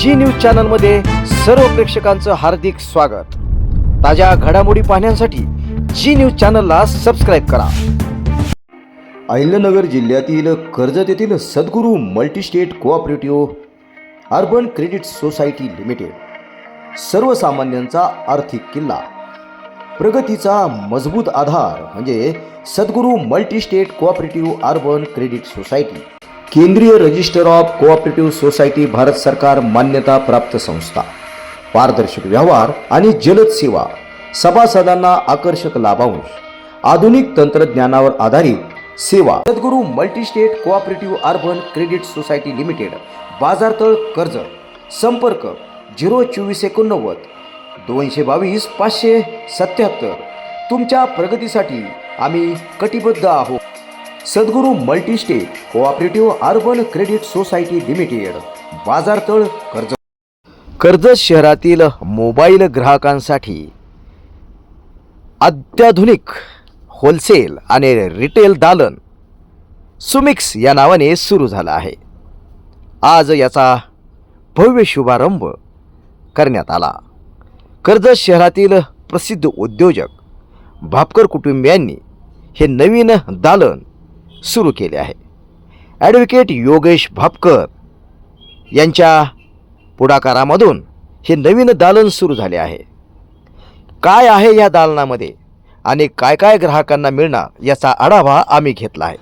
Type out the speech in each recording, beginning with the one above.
जी news चॅनलमध्ये सर्व प्रेक्षकांचं हार्दिक स्वागत. ताज्या घडामोडी पाहण्यासाठी जी न्यूज चॅनलला सबस्क्राईब करा. अहिल्यानगर जिल्ह्यातील कर्जत येथील Sadguru multistate cooperative urban credit society limited सर्वसामान्यांचा आर्थिक किल्ला. प्रगतीचा मजबूत आधार म्हणजे Sadguru multistate cooperative urban credit society. केंद्रीय register of cooperative society Bharat सरकार मान्यता प्राप्त संस्था पारदर्शक व्यवहार आणि जलद सेवा सभासदांना आकर्षक लाभांश आधुनिक तंत्रज्ञानावर आधारित सेवा. Sadguru multistate cooperative urban credit society limited बाजारतळ कर्ज संपर्क झिरो चोवीस एकोणनव्वद दोनशे बावीस पाचशे सत्याहत्तर. तुमच्या प्रगतीसाठी आम्ही कटिबद्ध आहोत. Sadguru multistate cooperative urban credit society limited बाजारतळ कर्ज कर्जत शहरातील मोबाईल ग्राहकांसाठी अत्याधुनिक होलसेल आणि रिटेल दालन सुमिक्स या नावाने सुरू झालं आहे. आज याचा भव्य शुभारंभ करण्यात आला. कर्जत शहरातील प्रसिद्ध उद्योजक भापकर कुटुंबियांनी हे नवीन दालन सुरू केले आहे. ॲडव्होकेट योगेश भापकर यांच्या पुढाकारामधून हे नवीन दालन सुरू झाले आहे. काय आहे या दालनामध्ये? आणि काय काय ग्राहकांना मिळणार याचा आढावा आम्ही घेतला आहे.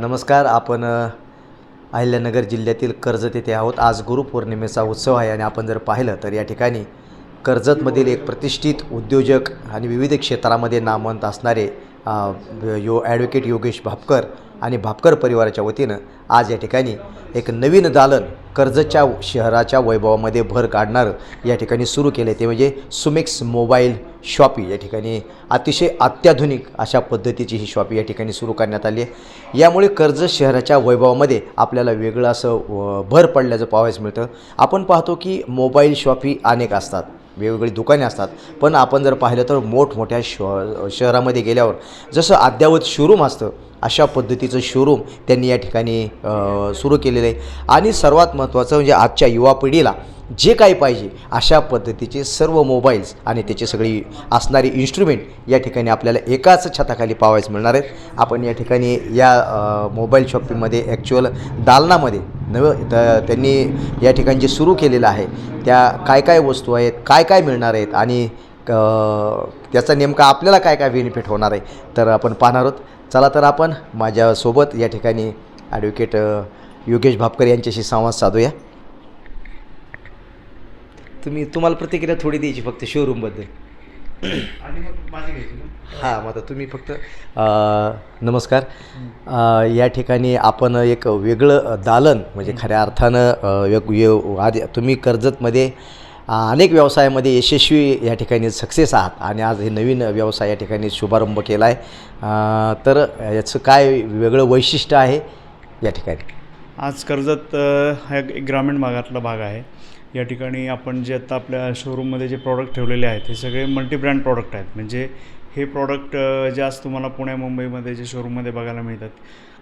नमस्कार. आपण अहिल्यानगर जिल्ह्यातील कर्जत येथे आहोत. आज गुरुपौर्णिमेचा उत्सव आहे आणि आपण जर पाहिलं तर या ठिकाणी कर्जतमधील एक प्रतिष्ठित उद्योजक आणि विविध क्षेत्रामध्ये नामवंत असणारे यो ॲडव्होकेट योगेश भापकर आणि भापकर परिवाराच्या वतीनं आज या ठिकाणी एक नवीन दालन कर्जच्या शहराच्या वैभवामध्ये भर काढणारं या ठिकाणी सुरू केलं ते म्हणजे सुमिक्स मोबाईल शॉपी या ठिकाणी अतिशय अत्याधुनिक अशा पद्धतीची ही शॉपी या ठिकाणी सुरू करण्यात आली आहे. यामुळे कर्जत शहराच्या वैभवामध्ये आपल्याला वेगळं असं भर पडल्याचं पाहायचं मिळतं. आपण पाहतो की मोबाईल शॉपी अनेक असतात. वेगवेगळी दुकाने असतात. पण आपण जर पाहिलं तर मोठमोठ्या श शहरामध्ये गेल्यावर जसं अद्ययावत शोरूम असतं अशा पद्धतीचं शोरूम त्यांनी या ठिकाणी सुरू केलेलं आहे. आणि सर्वात महत्त्वाचं म्हणजे आजच्या युवा पिढीला जे काही पाहिजे अशा पद्धतीचे सर्व मोबाईल्स आणि त्याची सगळी असणारी इन्स्ट्रुमेंट या ठिकाणी आपल्याला एकाच छताखाली पाहायचं मिळणार आहेत. आपण या ठिकाणी या मोबाईल शॉपिंगमध्ये ॲक्च्युअल दालनामध्ये नव त्यांनी या ठिकाणी जे सुरू केलेलं आहे त्या काय काय वस्तू आहेत काय काय मिळणार आहेत आणि त्याचा नेमका आपल्याला काय काय बेनिफिट होणार आहे तर आपण पाहणार आहोत. चला तर आपण माझ्यासोबत या ठिकाणी ॲडव्होकेट योगेश भापकर यांच्याशी संवाद साधूया. तुम्ही तुम्हाला प्रतिक्रिया थोडी द्यायची फक्त शोरूमबद्दल आणि मग माझी घ्यायची ना? हां मग आता तुम्ही फक्त नमस्कार. या ठिकाणी आपण एक वेगळं दालन म्हणजे खऱ्या अर्थानं ये- आधी तुम्ही कर्जतमध्ये अनेक व्यवसायामध्ये यशस्वी या ठिकाणी सक्सेस आहात आणि आज हे नवीन व्यवसाय या ठिकाणी शुभारंभ केला आहे तर याचं काय वेगळं वैशिष्ट्य आहे या ठिकाणी? आज कर्जत हा एक ग्रामीण भागातला भाग आहे. या ठिकाणी आपण जे आता आपल्या शोरूममध्ये जे प्रॉडक्ट ठेवलेले आहेत हे सगळे मल्टीब्रँड प्रॉडक्ट आहेत. म्हणजे हे प्रॉडक्ट जे आज तुम्हाला पुणे मुंबईमध्ये जे शोरूममध्ये बघायला मिळतात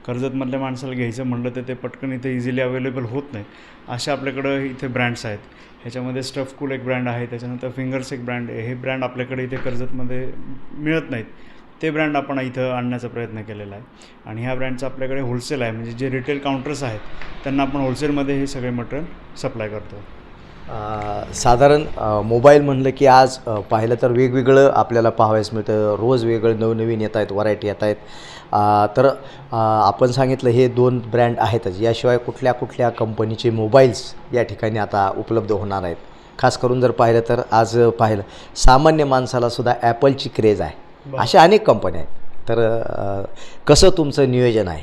कर्जतमधल्या माणसाला घ्यायचं म्हणलं तर ते पटकन इथे इझिली अवेलेबल होत नाही. अशा आपल्याकडं इथे ब्रँड्स आहेत. ह्याच्यामध्ये स्टफकूल एक ब्रँड आहे त्याच्यानंतर फिंगर्स एक ब्रँड आहे. हे ब्रँड आपल्याकडे इथे कर्जतमध्ये मिळत नाहीत. ते ब्रँड आपण इथं आणण्याचा प्रयत्न केलेला आहे. आणि ह्या ब्रँडचं आपल्याकडे होलसेल आहे. म्हणजे जे रिटेल काउंटर्स आहेत त्यांना आपण होलसेलमध्ये हे सगळे मटेरियल सप्लाय करतो. साधारण मोबाईल म्हणलं की आज पाहिलं तर वेगवेगळं आपल्याला पाहावयास मिळतं. रोज वेगळं नवनवीन येत आहेत व्हरायटी येत आहेत. तर आपण सांगितलं हे दोन ब्रँड आहेतच. याशिवाय कुठल्या कुठल्या कंपनीचे मोबाईल्स या ठिकाणी आता उपलब्ध होणार आहेत. खास करून जर पाहिलं तर आज पाहिलं सामान्य माणसाला सुद्धा ॲपलची क्रेज आहे. अशा अनेक कंपन्या आहेत. तर कसं तुमचं नियोजन आहे?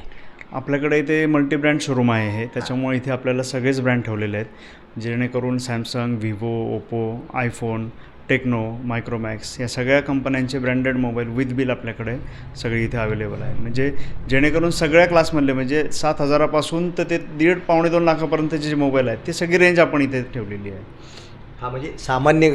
आपल्याकडे इथे मल्टी ब्रँड शोरूम आहे हे. त्याच्यामुळे इथे आपल्याला सगळेच ब्रँड ठेवलेले आहेत. जेणेकरून Samsung Vivo Oppo iPhone Tecno Micromax या सगळ्या कंपन्यांचे ब्रँडेड मोबाईल विथ बिल आपल्याकडे सगळे इथे अवेलेबल आहे म्हणजे जेणेकरून सगळ्या क्लासमधले म्हणजे सात हजारापासून तर ते दीड पावणे दोन लाखापर्यंतचे जे मोबाईल आहेत ते सगळी रेंज आपण इथे ठेवलेली आहे. हा म्हणजे सामान्य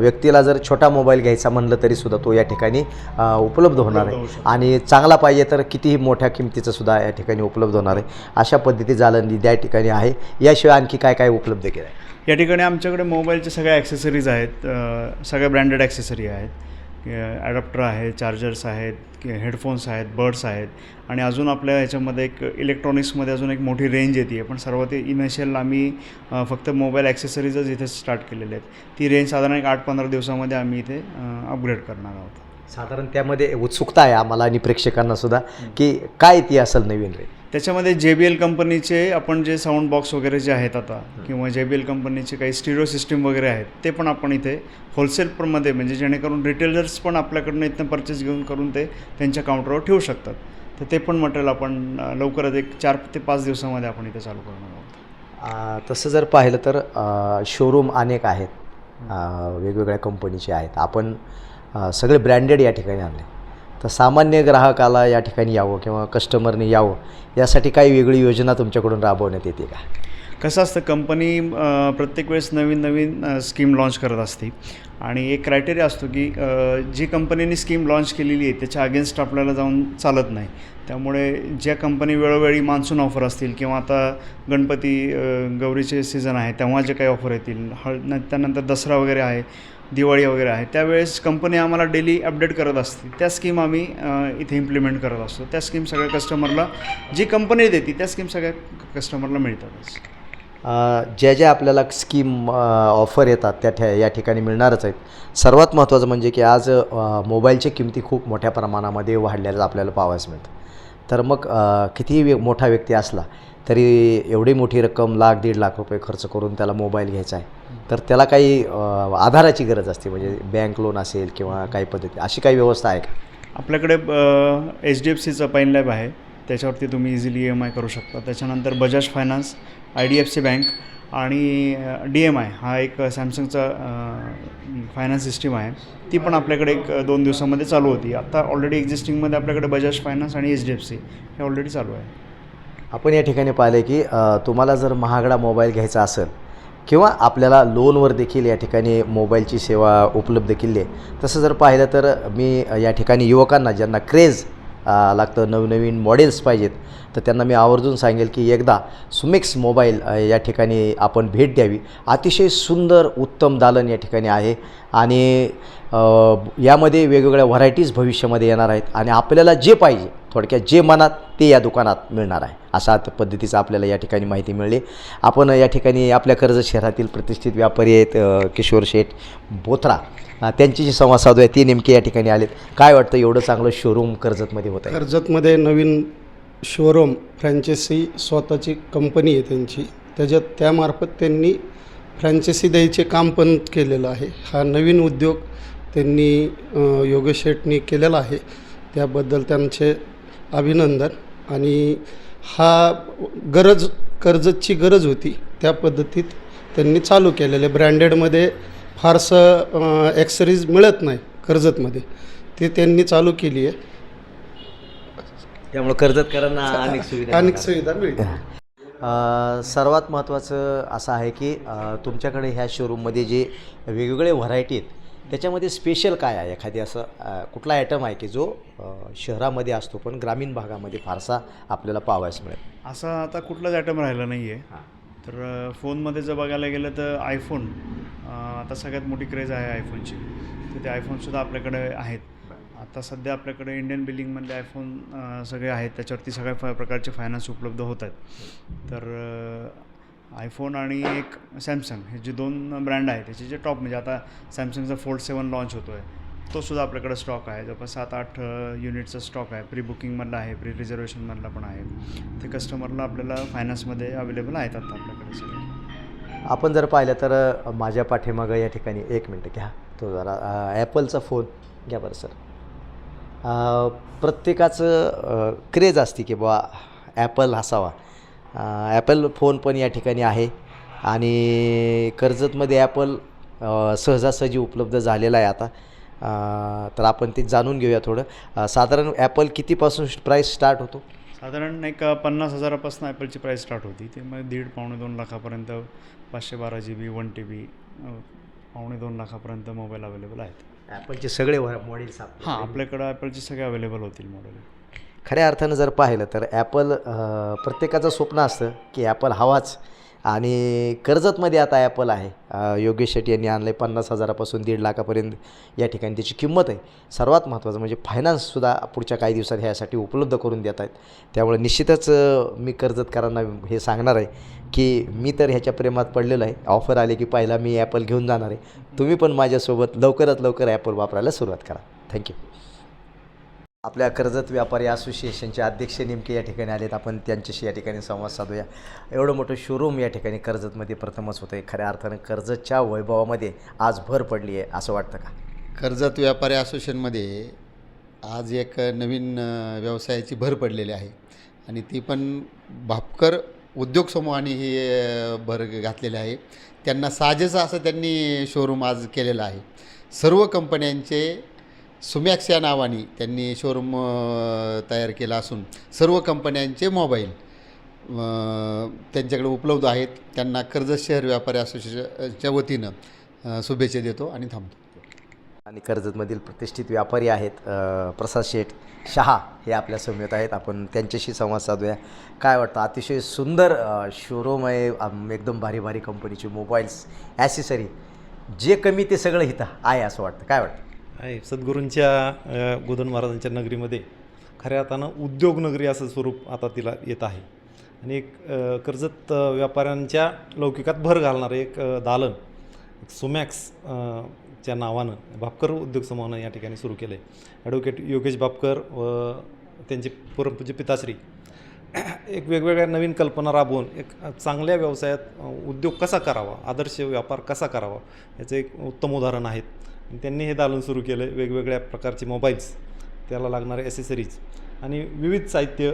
व्यक्तीला जर छोटा मोबाईल घ्यायचा म्हणलं तरी सुद्धा तो या ठिकाणी उपलब्ध होणार आहे. आणि चांगला पाहिजे तर कितीही मोठ्या किमतीचं सुद्धा या ठिकाणी उपलब्ध होणार आहे. अशा पद्धती जालंदी त्या ठिकाणी आहे. याशिवाय आणखी काय काय उपलब्ध केलं आहे या ठिकाणी आमच्याकडे मोबाईलचे सगळ्या ॲक्सेसरीज आहेत. सगळ्या ब्रँडेड ॲक्सेसरी आहेत. ॲडॅप्टर आहे चार्जर्स आहेत हेडफोन्स आहेत बर्ड्स आहेत. आणि अजून आपल्या ह्याच्यामध्ये एक इलेक्ट्रॉनिक्समध्ये अजून एक मोठी रेंज येते आहे. पण सर्वात इनिशियल आम्ही फक्त मोबाईल ॲक्सेसरीजच इथे स्टार्ट केलेले आहेत. ती रेंज साधारण एक आठ पंधरा दिवसामध्ये आम्ही इथे अपग्रेड करणार आहोत. साधारण त्यामध्ये उत्सुकता आहे आम्हाला आणि प्रेक्षकांना सुद्धा की काय ती असेल नवीन रे? त्याच्यामध्ये जे बी एल कंपनीचे आपण जे साऊंड बॉक्स वगैरे जे आहेत आता किंवा जे बी एल कंपनीचे काही स्टिरिओ सिस्टीम वगैरे आहेत ते पण आपण इथे होलसेलमध्ये म्हणजे जेणेकरून रिटेलर्स पण आपल्याकडनं इथनं परचेस घेऊन करून ते त्यांच्या काउंटरवर ठेवू शकतात. तर ते पण मटेरियल आपण लवकरच एक चार ते पाच दिवसामध्ये आपण इथे चालू करणार आहोत. तसं जर पाहिलं तर शोरूम अनेक आहेत वेगवेगळ्या कंपनीचे आहेत. आपण सगळे ब्रँडेड या ठिकाणी आणले. तर सामान्य ग्राहकाला या ठिकाणी यावं किंवा कस्टमरने यावं यासाठी काही वेगळी योजना तुमच्याकडून राबवण्यात येते का? कसं असतं कंपनी प्रत्येक वेळेस नवीन नवीन स्कीम लाँच करत असते. आणि एक क्रायटेरिया असतो की जी कंपनीने स्कीम लॉन्च केलेली आहे त्याच्या अगेन्स्ट आपल्याला जाऊन चालत नाही. त्यामुळे ज्या कंपनी वेळोवेळी मान्सून ऑफर असतील किंवा आता गणपती गौरीचे सीझन आहे तेव्हा जे काही ऑफर येतील हळ न- त्यानंतर दसरा वगैरे आहे दिवाळी वगैरे आहे त्यावेळेस कंपनी आम्हाला डेली अपडेट करत असते. त्या स्कीम आम्ही इथे इम्प्लिमेंट करत असतो. त्या स्कीम सगळ्या कस्टमरला जी कंपनी देते त्या स्कीम सगळ्या कस्टमरला मिळतातच. ज्या ज्या आपल्याला स्कीम ऑफर येतात त्या ठ्या या ठिकाणी मिळणारच आहेत. सर्वात महत्त्वाचं म्हणजे की आज मोबाईलच्या किमती खूप मोठ्या प्रमाणामध्ये वाढलेल्या आपल्याला पाहावयास मिळतं. तर मग कितीही व्य मोठा व्यक्ती असला तरी एवढी मोठी रक्कम लाख दीड लाख रुपये खर्च करून त्याला मोबाईल घ्यायचा आहे. तर त्याला काही आधाराची गरज असते म्हणजे बँक लोन असेल किंवा काही पद्धती अशी काही व्यवस्था आहे का? आपल्याकडे एच डी एफ सीचं पाईन लॅब आहे. त्याच्यावरती तुम्ही इझिली ई एम आय करू शकता. त्याच्यानंतर Bajaj finance I D F C bank आणि डी एम आय हा एक सॅमसंगचा फायनान्स सिस्टीम आहे. ती पण आपल्याकडे एक दोन दिवसामध्ये चालू होती. आता ऑलरेडी एक्झिस्टिंगमध्ये आपल्याकडे बजाज फायनान्स आणि एच डी एफ सी हे ऑलरेडी चालू आहे. आपण या ठिकाणी पाहिलं की तुम्हाला जर महागडा मोबाईल घ्यायचा असेल किंवा आपल्याला लोनवर देखील या ठिकाणी मोबाईलची सेवा उपलब्ध केली आहे तसं जर पाहिलं तर मी या ठिकाणी युवकांना ज्यांना क्रेज लागतं नवनवीन मॉडेल्स पाहिजेत. तर त्यांना मी आवर्जून सांगेल की एकदा सुमेक्स मोबाईल या ठिकाणी आपण भेट द्यावी. अतिशय सुंदर उत्तम दालन या ठिकाणी आहे. आणि यामध्ये वेगवेगळ्या व्हरायटीज भविष्यामध्ये येणार आहेत. आणि आपल्याला जे पाहिजे थोडक्यात जे मनात ते या दुकानात मिळणार आहे. अशा पद्धतीचं आपल्याला या ठिकाणी माहिती मिळली. आपण या ठिकाणी आपल्या कर्ज शहरातील प्रतिष्ठित व्यापारी आहेत किशोर शेठ बोथरा. त्यांची जी संवाद साधू आहे ते नेमके या ठिकाणी आलेत. काय वाटतं एवढं चांगलं शोरूम कर्जतमध्ये होतं कर्जतमध्ये नवीन शोरूम फ्रँचायसी स्वतःची कंपनी आहे त्यांची. त्याच्यात त्यामार्फत त्यांनी फ्रँचायसी द्यायचे काम पण केलेलं आहे. हा नवीन उद्योग त्यांनी योगेश शेटनी केलेला आहे. त्याबद्दल त्यांचे अभिनंदन. आणि हा गरज कर्जतची गरज होती. त्या पद्धतीत त्यांनी चालू केलेले ब्रँडेडमध्ये फारसं ॲक्सरीज मिळत नाही कर्जतमध्ये. ते त्यांनी चालू केली आहे. त्यामुळे कर्जतकरांना अनेक सुविधा अनेक. सुविधा मिळतील अ, सर्वात महत्त्वाचं असं आहे की तुमच्याकडे ह्या शोरूममध्ये जे वेगवेगळे व्हरायटी आहेत त्याच्यामध्ये स्पेशल काय आहे? एखादी असं कुठला आयटम आहे की जो शहरामध्ये असतो पण ग्रामीण भागामध्ये फारसा आपल्याला पाहावयास मिळेल? असा आता कुठलाच आयटम राहिला नाही आहे. तर फोनमध्ये जर बघायला गेलं तर आयफोन आता सगळ्यात मोठी क्रेज आहे आयफोनची तर ते आयफोनसुद्धा आपल्याकडे आहेत. आता सध्या आपल्याकडे इंडियन बिलिंगमधले आयफोन सगळे आहेत. त्याच्यावरती सगळ्या फ प्रकारचे फायनान्स उपलब्ध होत आहेत. तर आयफोन आणि एक सॅमसंग हे जे दोन ब्रँड आहेत त्याचे जे टॉप म्हणजे आता सॅमसंगचा फोल्ड सेवन लॉन्च होतो आहे तोसुद्धा आपल्याकडे स्टॉक आहे. जवळपास सात आठ युनिटचा स्टॉक आहे. प्री बुकिंगमधला आहे प्री रिझर्वेशनमधला पण आहे. ते कस्टमरला आपल्याला फायनान्समध्ये अवेलेबल आहेत आता आपल्याकडे सगळे. आपण जर पाहिलं तर माझ्या पाठीमागं या ठिकाणी एक मिनटं घ्या. तो जरा ॲपलचा फोन घ्या बरं सर प्रत्येकाचं क्रेज असते की बुवा ॲपल असावा. ॲपल फोन पण या ठिकाणी आहे. आणि कर्जतमध्ये ॲपल सहजासहजी उपलब्ध झालेला आहे आता. तर आपण ते जाणून घेऊया थोडं. साधारण ॲपल कितीपासून प्राईस स्टार्ट होतो? साधारण एक पन्नास हजारापासून ॲपलची प्राईस स्टार्ट होती. ते मग दीड पावणे दोन लाखापर्यंत पाचशे बारा जी बी वन टी बी पावणे दोन लाखापर्यंत मोबाईल अवेलेबल आहेत. ॲपलचे सगळे मॉडेल्स हां आपल्याकडं ॲपलचे सगळे अवेलेबल होतील मॉडेल खऱ्या अर्थानं जर पाहिलं तर ॲपल प्रत्येकाचं स्वप्न असतं की ॲपल हवाच आणि कर्जतमध्ये आता ॲपल आहे. योगेश शेट्टी यांनी आणलं आहे पन्नास हजारापासून दीड लाखापर्यंत या ठिकाणी त्याची किंमत आहे. सर्वात महत्त्वाचं म्हणजे फायनान्ससुद्धा पुढच्या काही दिवसात ह्यासाठी उपलब्ध करून देत आहेत. त्यामुळे निश्चितच मी कर्जतकरांना हे सांगणार आहे की मी तर ह्याच्या प्रेमात पडलेलो आहे. ऑफर आले की पहिला मी ॲपल घेऊन जाणार आहे. तुम्ही पण माझ्यासोबत लवकरात लवकर ॲपल वापरायला सुरुवात करा. थँक्यू आपल्या कर्जत व्यापारी असोसिएशनचे अध्यक्ष नेमके या ठिकाणी आलेत. आपण त्यांच्याशी या ठिकाणी संवाद साधूया. एवढं मोठं शोरूम या ठिकाणी कर्जतमध्ये प्रथमच होतं आहे खऱ्या अर्थानं कर्जतच्या वैभवामध्ये आज भर पडली आहे असं वाटतं का? कर्जत व्यापारी असोसिएशनमध्ये आज एक नवीन व्यवसायाची भर पडलेली आहे. आणि ती पण भापकर उद्योग समूहाने ही भर घातलेली आहे. त्यांना साजेसं असं त्यांनी शोरूम आज केलेलं आहे. सर्व कंपन्यांचे सुमॅक्स या नावाने त्यांनी शोरूम तयार केला असून सर्व कंपन्यांचे मोबाईल त्यांच्याकडे उपलब्ध आहेत. त्यांना कर्जत शहर व्यापारी असोसिएशनच्या वतीनं शुभेच्छा देतो आणि थांबतो. आणि कर्जतमधील प्रतिष्ठित व्यापारी आहेत प्रसाद शेठ शहा हे आपल्या समेत आहेत. आपण त्यांच्याशी संवाद साधूया. काय वाटतं? अतिशय सुंदर शोरूम आहे. एकदम भारी भारी कंपनीचे मोबाईल्स ॲसेसरी जे कमी ते सगळं इथं आहे असं वाटतं. काय वाटतं? आहे. सद्गुरूंच्या अ, गोदन महाराजांच्या नगरीमध्ये खऱ्या अर्थानं उद्योगनगरी असं स्वरूप आता तिला येत आहे. आणि एक कर्जत व्यापाऱ्यांच्या लौकिकात भर घालणारं एक दालन एक सुमॅक्स च्या नावानं भापकर उद्योग समूहानं या ठिकाणी सुरू केलं आहे ॲडव्होकेट योगेश भापकर व त्यांचे परमपूज्य पिताश्री. एक वेगवेगळ्या नवीन कल्पना राबवून एक चांगल्या व्यवसायात उद्योग कसा करावा आदर्श व्यापार कसा करावा याचं एक उत्तम उदाहरण आहेत. त्यांनी हे दालन सुरू केलं आहे वेगवेगळ्या प्रकारचे मोबाईल्स त्याला लागणारे ॲसेसरीज आणि विविध साहित्य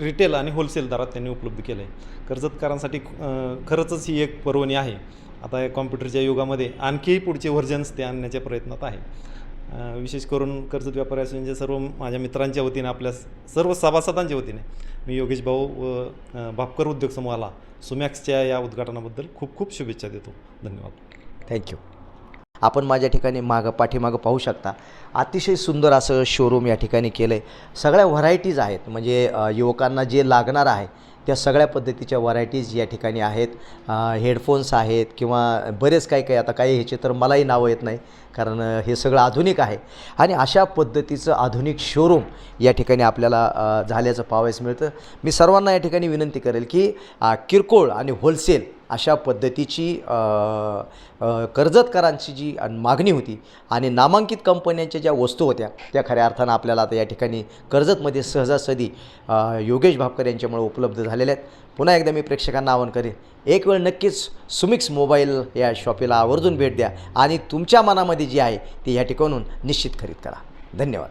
रिटेल आणि होलसेल दरात त्यांनी उपलब्ध केलं आहे. कर्जतकारांसाठी खरंचच ही एक पर्वणी आहे. आता या कॉम्प्युटरच्या युगामध्ये आणखीही पुढचे व्हर्जन्स ते आणण्याच्या प्रयत्नात आहे. विशेष करून कर्जत व्यापारी असोसिएशनच्या सर्व माझ्या मित्रांच्या वतीने आपल्या सर्व सभासदांच्या वतीने मी योगेश भाऊ व भापकर उद्योग समूहाला सुमॅक्सच्या या उद्घाटनाबद्दल खूप खूप शुभेच्छा देतो. धन्यवाद. थँक्यू आपण माझ्या ठिकाणी मागं पाठीमागं पाहू शकता. अतिशय सुंदर असं शोरूम या ठिकाणी केलं आहे सगळ्या व्हरायटीज आहेत. म्हणजे युवकांना जे लागणार आहे त्या सगळ्या पद्धतीच्या व्हरायटीज या ठिकाणी आहेत. हेडफोन्स आहेत किंवा बरेच काही काही. आता काही ह्याचे तर मलाही नावं येत नाही कारण हे सगळं आधुनिक आहे. आणि अशा पद्धतीचं आधुनिक शोरूम या ठिकाणी आपल्याला झाल्याचं पाहावयास मिळतं. मी सर्वांना या ठिकाणी विनंती करेल की किरकोळ आणि होलसेल अशा पद्धतीची कर्जतकारांची कर्जतकरांची जी मागणी होती आणि नामांकित कंपन्यांच्या ज्या वस्तू होत्या त्या खऱ्या अर्थानं आपल्याला आता या ठिकाणी कर्जतमध्ये सहजासहजी योगेश भापकर यांच्यामुळे उपलब्ध झालेल्या आहेत. पुन्हा एकदा मी प्रेक्षकांना आवाहन करेन एक वेळ नक्कीच सुमिक्स मोबाईल या शॉपीला आवर्जून भेट द्या आणि तुमच्या मनामध्ये जी आहे ती या ठिकाणून निश्चित खरेदी करा. धन्यवाद.